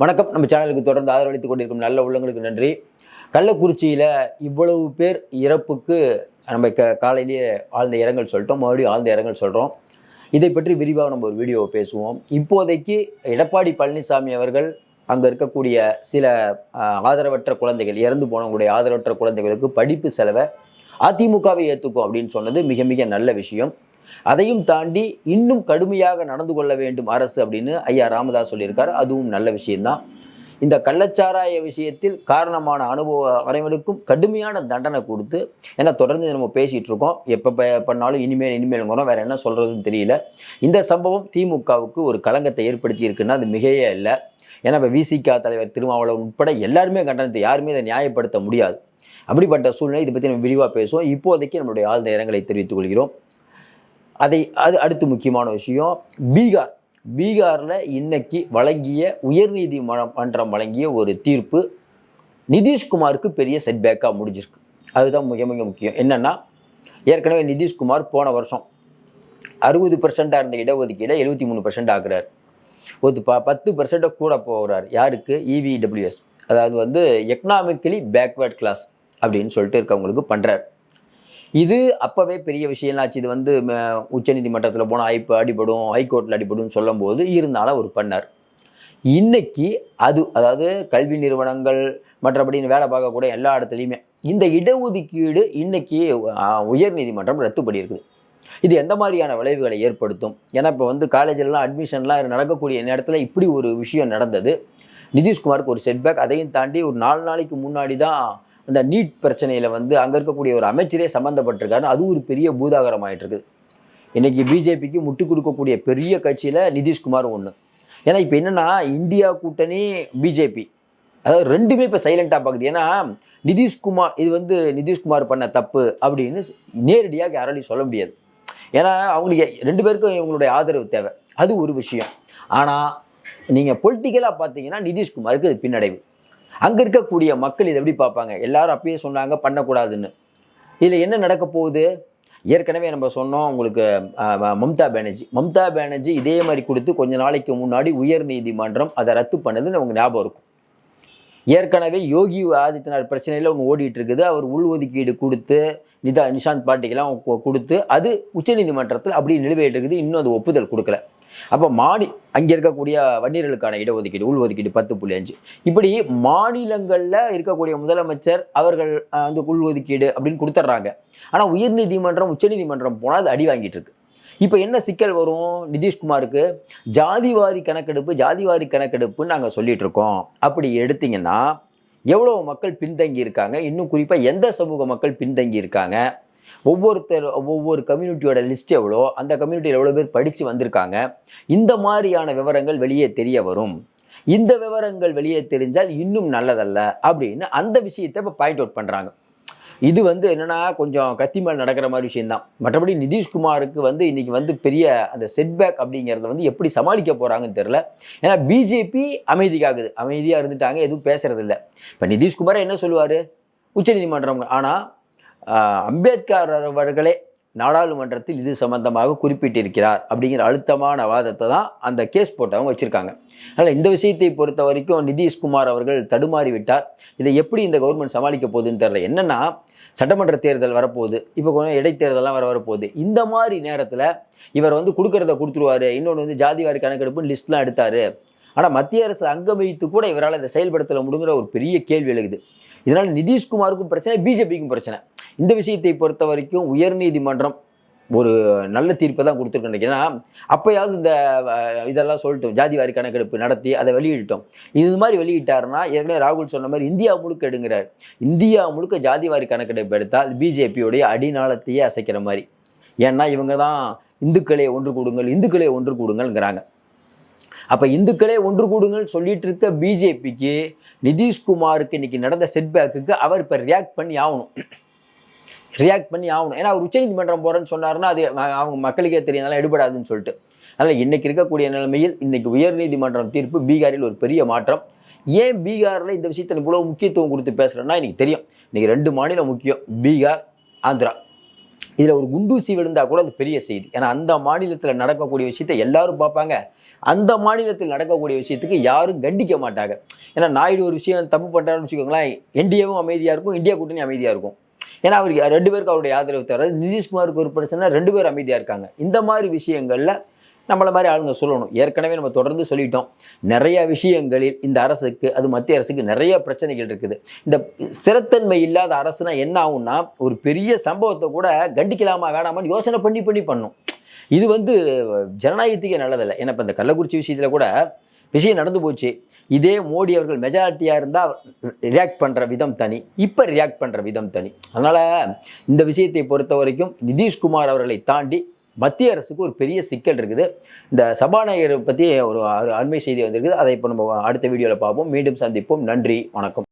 வணக்கம். நம்ம சேனலுக்கு தொடர்ந்து ஆதரவளித்துக் கொண்டிருக்கும் நல்ல உள்ளங்களுக்கு நன்றி. கள்ளக்குறிச்சியில் இவ்வளவு பேர் இறப்புக்கு நம்ம க காலையிலேயே ஆழ்ந்த இரங்கல் சொல்லிட்டோம். மறுபடியும் ஆழ்ந்த இரங்கல் சொல்கிறோம் இதை பற்றி விரிவாக நம்ம ஒரு வீடியோவை பேசுவோம். இப்போதைக்கு எடப்பாடி பழனிசாமி அவர்கள் அங்கே இருக்கக்கூடிய சில ஆதரவற்ற குழந்தைகள் இறந்து போனவங்களுடைய ஆதரவற்ற குழந்தைகளுக்கு படிப்பு செலவை அதிமுகவை ஏற்றுக்கும் அப்படின்னு சொன்னது மிக மிக நல்ல விஷயம். அதையும் தாண்டி இன்னும் கடுமையாக நடந்து கொள்ள வேண்டும் அரசு அப்படின்னு ஐயா ராமதாஸ் சொல்லியிருக்காரு. அதுவும் நல்ல விஷயம்தான். இந்த கள்ளச்சாராய விஷயத்தில் காரணமான அனுபவ அனைவருக்கும் கடுமையான தண்டனை கொடுத்து ஏன்னா தொடர்ந்து நம்ம பேசிகிட்டு இருக்கோம். எப்போ பண்ணாலும் இனிமேல் இனிமேலுங்கிறோம் வேறு என்ன சொல்கிறதுன்னு தெரியல. இந்த சம்பவம் திமுகவுக்கு ஒரு களங்கத்தை ஏற்படுத்தி இருக்குன்னா அது மிகையே இல்லை. ஏன்னா இப்போ விசிகா தலைவர் திருமாவளவன் உட்பட எல்லாருமே கண்டனத்தை யாருமே இதை நியாயப்படுத்த முடியாது. அப்படிப்பட்ட சூழ்நிலை இதை பற்றி நம்ம விரிவாக பேசுவோம். இப்போதைக்கு நம்மளுடைய ஆழ்ந்த இரங்கலை தெரிவித்துக் கொள்கிறோம். அதை அது அடுத்து முக்கியமான விஷயம் பீகார். பீகாரில் இன்னைக்கு வழங்கிய உயர்நீதிமன்றம் வழங்கிய ஒரு தீர்ப்பு நிதிஷ்குமாருக்கு பெரிய செட்பேக்காக முடிஞ்சிருக்கு. அதுதான் மிக மிக முக்கியம். என்னன்னா ஏற்கனவே நிதிஷ்குமார் போன வருஷம் அறுபது பர்சண்டாக இருந்த இடஒதுக்கீடை எழுபத்தி மூணு பர்சன்ட் ஆக்குறாரு. ஒரு ப பத்து பர்சண்ட்டை கூட போகிறார் யாருக்கு? இவிடபிள்யூஎஸ் அதாவது வந்து எக்கனாமிக்கலி பேக்வேர்ட் கிளாஸ் அப்படின்னு சொல்லிட்டு இருக்கவங்களுக்கு பண்ணுறாரு இது அப்போவே பெரிய விஷயம்லாச்சு இது வந்து உச்சநீதிமன்றத்தில் போனால் ஐப்பு அடிபடும் ஹைகோர்ட்டில் அடிபடும் சொல்லும்போது இருந்தாலும் அவர் பண்ணார். இன்னைக்கு அது அதாவது கல்வி நிறுவனங்கள் மற்றபடி வேலை பார்க்கக்கூடிய எல்லா இடத்துலையுமே இந்த இடஒதுக்கீடு இன்னைக்கு உயர்நீதிமன்றம் ரத்து பண்ணியிருக்குது. இது எந்த மாதிரியான விளைவுகளை ஏற்படுத்தும்? ஏன்னா இப்போ வந்து காலேஜிலலாம் அட்மிஷன்லாம் நடக்கக்கூடிய நேரத்தில் இப்படி ஒரு விஷயம் நடந்தது. நிதிஷ்குமாருக்கு ஒரு செட்பேக் அதையும் தாண்டி ஒரு நாலு நாளைக்கு முன்னாடி தான் அந்த நீட் பிரச்சனையில் வந்து அங்கே இருக்கக்கூடிய ஒரு அமைச்சரே சம்மந்தப்பட்டிருக்காரு அது ஒரு பெரிய பூதாகரம் ஆகிட்டு இருக்குது பிஜேபிக்கு முட்டு கொடுக்கக்கூடிய பெரிய கட்சியில் நிதிஷ்குமார் ஒன்று ஏன்னா இப்போ என்னென்னா இந்தியா கூட்டணி பிஜேபி. அதாவது ரெண்டுமே இப்போ சைலண்டாக பார்க்குது ஏன்னா நிதிஷ்குமார் இது வந்து நிதிஷ்குமார் பண்ண தப்பு அப்படின்னு நேரடியாக யாராலையும் சொல்ல முடியாது. ஏன்னா அவங்களுக்கு ரெண்டு பேருக்கும் இவங்களுடைய ஆதரவு தேவை. அது ஒரு விஷயம். ஆனால் நீங்கள் பொலிட்டிக்கலாக பார்த்தீங்கன்னா நிதிஷ்குமாருக்கு அது பின்னடைவு. அங்கே இருக்கக்கூடிய மக்கள் இதை எப்படி பார்ப்பாங்க? எல்லாரும் அப்பயே சொன்னாங்க பண்ணக்கூடாதுன்னு. இதில் என்ன நடக்க போகுது? ஏற்கனவே நம்ம சொன்னோம் உங்களுக்கு மம்தா பானர்ஜி. மம்தா பானர்ஜி இதே மாதிரி கொடுத்து கொஞ்ச நாளைக்கு முன்னாடி உயர் நீதிமன்றம் அதை ரத்து பண்ணது நமக்கு ஞாபகம் இருக்கும். ஏற்கனவே யோகி ஆதித்யநாத் பிரச்சனையில் ஒன்று ஓடிட்டு இருக்குது அவர் உள்ஒதுக்கீடு கொடுத்து நிதா நிஷாந்த் பாட்டிக்கெல்லாம் கொ- கொடுத்து அது உச்சநீதிமன்றத்தில் அப்படி நிலுவையிட்டு இருக்குது இன்னும் அது ஒப்புதல் கொடுக்கல. அப்போ மாடி அங்கே இருக்கக்கூடிய வன்னியர்களுக்கான இடஒதுக்கீடு உள்ஒதுக்கீடு பத்து புள்ளி அஞ்சு. இப்படி மாநிலங்களில் இருக்கக்கூடிய முதலமைச்சர் அவர்கள் அந்த உள்ஒதுக்கீடு அப்படின்னு கொடுத்துட்றாங்க ஆனால் உயர்நீதிமன்றம் உச்சநீதிமன்றம் போனால் அது அடி வாங்கிட்டு இருக்கு இப்போ என்ன சிக்கல் வரும் நிதிஷ்குமாருக்கு? ஜாதிவாரி கணக்கெடுப்பு ஜாதிவாரி கணக்கெடுப்புன்னு நாங்கள் சொல்லிட்டு இருக்கோம் அப்படி எடுத்தீங்கன்னா எவ்வளோ மக்கள் பின்தங்கி இருக்காங்க? இன்னும் குறிப்பாக எந்த சமூக மக்கள் பின்தங்கி இருக்காங்க? ஒவ்வொருத்தர் ஒவ்வொரு கம்யூனிட்டியோட லிஸ்ட் எவ்வளோ? அந்த கம்யூனிட்டியில் எவ்வளோ பேர் படித்து வந்திருக்காங்க? இந்த மாதிரியான விவரங்கள் வெளியே தெரிய வரும். இந்த விவரங்கள் வெளியே தெரிஞ்சால் இன்னும் நல்லதல்ல அப்படின்னு அந்த விஷயத்தை இப்போ பாயிண்ட் அவுட் பண்ணுறாங்க இது வந்து என்னென்னா கொஞ்சம் கத்தி மேல் நடக்கிற மாதிரி விஷயம்தான். மற்றபடி நிதிஷ்குமாருக்கு வந்து இன்னைக்கு வந்து பெரிய அந்த செட்பேக் அப்படிங்கிறத வந்து எப்படி சமாளிக்க போகிறாங்கன்னு தெரில ஏன்னா பிஜேபி அமைதிக்காகுது. அமைதியாக இருந்துட்டாங்க எதுவும் பேசுறது இல்லை இப்போ நிதிஷ்குமார் என்ன சொல்லுவார்? உச்சநீதிமன்றம் ஆனால் அம்பேத்கர் அவர்களே நாடாளுமன்றத்தில் இது சம்பந்தமாக குறிப்பிட்டிருக்கிறார் அப்படிங்கிற அழுத்தமான வாதத்தை தான் அந்த கேஸ் போட்டவங்க வச்சுருக்காங்க. அதனால் இந்த விஷயத்தை பொறுத்த வரைக்கும் நிதிஷ்குமார் அவர்கள் தடுமாறி விட்டார் இதை எப்படி இந்த கவர்மெண்ட் சமாளிக்க போகுதுன்னு தெரியல. என்னென்னா சட்டமன்ற தேர்தல் வரப்போகுது. இப்போ கொஞ்சம் இடைத்தேர்தலாம் வர வரப்போகுது. இந்த மாதிரி நேரத்தில் இவர் வந்து கொடுக்குறத கொடுத்துருவாரு. இன்னொன்று வந்து ஜாதிவாரி கணக்கெடுப்பு லிஸ்ட்லாம் எடுத்தார். ஆனால் மத்திய அரசு அங்கம் வைத்து கூட இவரால் இதை செயல்படுத்தல முடிங்கிற ஒரு பெரிய கேள்வி எழுகுது. இதனால் நிதிஷ்குமாருக்கும் பிரச்சனை பிஜேபிக்கும் பிரச்சனை. இந்த விஷயத்தை பொறுத்த வரைக்கும் உயர்நீதிமன்றம் ஒரு நல்ல தீர்ப்பை தான் கொடுத்துருக்கேன் ஏன்னா அப்போயாவது இந்த இதெல்லாம் சொல்லிட்டோம். ஜாதி வாரி கணக்கெடுப்பு நடத்தி அதை வெளியிட்டோம். இது மாதிரி வெளியிட்டாருன்னா ஏற்கனவே ராகுல் சொன்ன மாதிரி இந்தியா முழுக்க எடுங்கிறார். இந்தியா முழுக்க ஜாதி வாரி கணக்கெடுப்பு எடுத்தால் பிஜேபியோடைய அடிநாளத்தையே அசைக்கிற மாதிரி. ஏன்னா இவங்க தான் இந்துக்களே ஒன்று கூடுங்கள் இந்துக்களே ஒன்று கூடுங்கள்ங்கிறாங்க. அப்போ இந்துக்களே ஒன்று கூடுங்கள் சொல்லிட்டு இருக்க பிஜேபிக்கு நிதிஷ்குமாருக்கு இன்னைக்கு நடந்த செட்பேக்குக்கு அவர் இப்போ ரியாக்ட் பண்ணி ஆகணும். ரியாக்ட் பண்ணி ஆகணும் ஏன்னா அவர் உச்சநீதிமன்றம் போகிறேன்னு சொன்னாருன்னா அது அவங்க மக்களுக்கே தெரியாதாலும் எடுபடாதுன்னு சொல்லிட்டு அதனால் இன்னைக்கு இருக்கக்கூடிய நிலைமையில் இன்னைக்கு உயர்நீதிமன்றம் தீர்ப்பு பீகாரில் ஒரு பெரிய மாற்றம் ஏன் பீகாரில் இந்த விஷயத்தில் இவ்வளோ முக்கியத்துவம் கொடுத்து பேசுகிறேன்னா எனக்கு தெரியும் இன்றைக்கி ரெண்டு மாநிலம் முக்கியம் பீகார் ஆந்திரா இதில் ஒரு குண்டூசி விழுந்தால் கூட அது பெரிய செய்தி ஏன்னா அந்த மாநிலத்தில் நடக்கக்கூடிய விஷயத்தை எல்லாரும் பார்ப்பாங்க அந்த மாநிலத்தில் நடக்கக்கூடிய விஷயத்துக்கு யாரும் கண்டிக்க மாட்டாங்க ஏன்னா நாயுடு ஒரு விஷயம் தப்பு பண்ணுறாருன்னு வச்சுக்கோங்களேன் என்டிஏவும் அமைதியாக இருக்கும் இந்தியா கூட்டணி அமைதியாக இருக்கும் ஏன்னா அவருக்கு ரெண்டு பேருக்கு அவருடைய ஆதரவு தவிர நிதிஷ்குமாருக்கு ஒரு பிரச்சனை ரெண்டு பேர் அமைதியாக இருக்காங்க. இந்த மாதிரி விஷயங்களில் நம்மளை மாதிரி ஆளுங்க சொல்லணும். ஏற்கனவே நம்ம தொடர்ந்து சொல்லிட்டோம். நிறைய விஷயங்களில் இந்த அரசுக்கு அது மத்திய அரசுக்கு நிறைய பிரச்சனைகள் இருக்குது. இந்த ஸ்திரத்தன்மை இல்லாத அரசுனா என்ன ஆகும்னா ஒரு பெரிய சம்பவத்தை கூட கண்டிக்கலாமா வேணாமான்னு யோசனை பண்ணி பண்ணி பண்ணும். இது வந்து ஜனநாயகத்துக்கே நல்லதில்லை. ஏன்னா இப்போ இந்த கள்ளக்குறிச்சி விஷயத்தில் கூட விஷயம் நடந்து போச்சு. இதே மோடி அவர்கள் மெஜாரிட்டியாக இருந்தால் ரியாக்ட் பண்ணுற விதம் தனி. இப்போ ரியாக்ட் பண்ணுற விதம் தனி. அதனால் இந்த விஷயத்தை பொறுத்த வரைக்கும் நிதிஷ்குமார் அவர்களை தாண்டி மத்திய அரசுக்கு ஒரு பெரிய சிக்கல் இருக்குது. இந்த சபாநாயகரை பற்றி ஒரு அண்மை செய்தி வந்திருக்குது. அதை இப்போ நம்ம அடுத்த வீடியோவில் பார்ப்போம். மீண்டும் சந்திப்போம். நன்றி. வணக்கம்.